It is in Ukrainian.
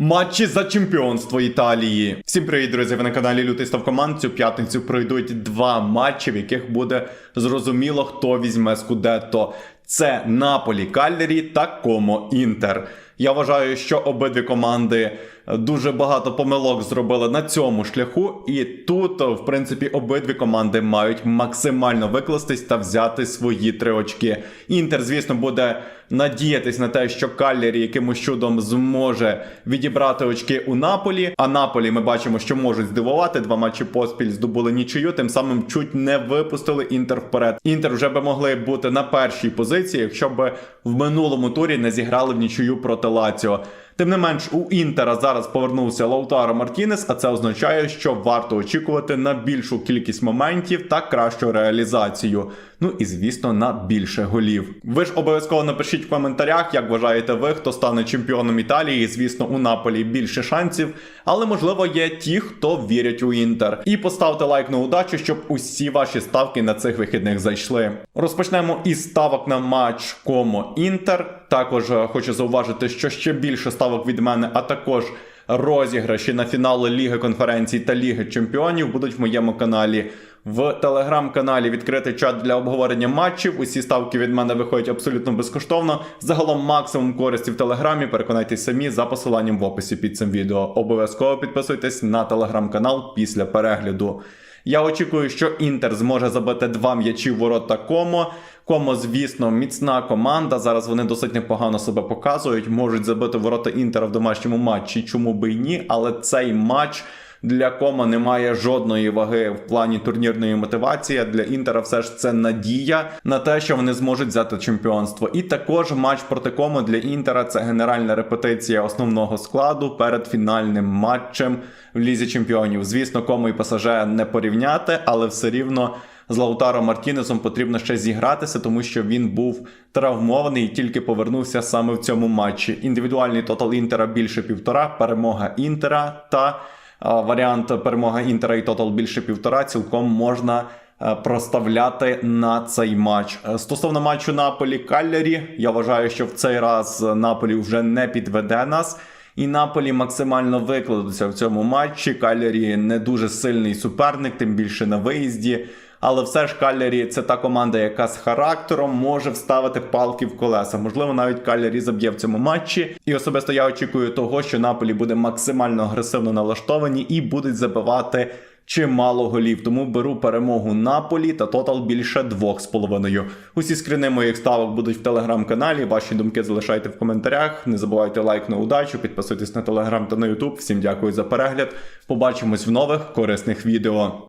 Матчі за чемпіонство Італії. Всім привіт, друзі! Ви на каналі Лютий Став Команд. Цю п'ятницю пройдуть два матчі, в яких буде зрозуміло, хто візьме Скудетто. Це Наполі Каллері та Комо Інтер. Я вважаю, що обидві команди дуже багато помилок зробили на цьому шляху, і тут, в принципі, обидві команди мають максимально викластись та взяти свої три очки. Інтер, звісно, буде надіятись на те, що Каллері якимось чудом зможе відібрати очки у Наполі. А Наполі ми бачимо, що можуть здивувати. Два матчі поспіль здобули нічию, тим самим чуть не випустили Інтер вперед. Інтер вже би могли бути на першій позиції, якщо б в минулому турі не зіграли в нічию проти Лаціо. Тим не менш, у Інтера зараз повернувся Лаутаро Мартінес, а це означає, що варто очікувати на більшу кількість моментів та кращу реалізацію. Ну і звісно, на більше голів. Ви ж обов'язково напишіть в коментарях, як вважаєте ви, хто стане чемпіоном Італії. Звісно, у Наполі більше шансів, але можливо є ті, хто вірять у Інтер. І поставте лайк на удачу, щоб усі ваші ставки на цих вихідних зайшли. Розпочнемо із ставок на матч Комо Інтер. Також е, хочу зауважити, що ще більше ставок від мене, а також розіграші на фінали Ліги конференцій та Ліги Чемпіонів будуть в моєму каналі. В телеграм-каналі відкритий чат для обговорення матчів. Усі ставки від мене виходять абсолютно безкоштовно. Загалом максимум користі в телеграмі. Переконайтесь самі за посиланням в описі під цим відео. Обов'язково підписуйтесь на телеграм-канал після перегляду. Я очікую, що Інтер зможе забити два м'ячі в ворота Комо. Комо, звісно, міцна команда. Зараз вони досить непогано себе показують. Можуть забити ворота Інтера в домашньому матчі. Чому би і ні? Але цей матч. Для Кома немає жодної ваги в плані турнірної мотивації. Для Інтера все ж це надія на те, що вони зможуть взяти чемпіонство. І також матч проти Комо для Інтера це генеральна репетиція основного складу перед фінальним матчем в лізі чемпіонів. Звісно, Комо і ПСЖ не порівняти, але все рівно. З Лаутаро Мартінесом потрібно ще зігратися, тому що він був травмований і тільки повернувся саме в цьому матчі. Індивідуальний тотал інтера більше півтора, перемога інтера та а, варіант перемога інтера і тотал більше півтора цілком можна. е, Проставляти на цей матч Е, стосовно матчу Наполі Каллері, я вважаю, що в цей раз Наполі вже не підведе нас, і Наполі максимально викладуться в цьому матчі. Каллері не дуже сильний суперник, тим більше на виїзді. Але все ж Каллері це та команда, яка з характером може вставити палки в колеса. Можливо, навіть Каллері заб'є в цьому матчі. І особисто я очікую того, що Наполі буде максимально агресивно налаштовані і будуть забивати чимало голів. Тому беру перемогу Наполі та тотал більше 2,5. Усі скрини моїх ставок будуть в телеграм-каналі. Ваші думки залишайте в коментарях. Не забувайте лайк на удачу, підписуйтесь на телеграм та на ютуб. Всім дякую за перегляд. Побачимось в нових корисних відео.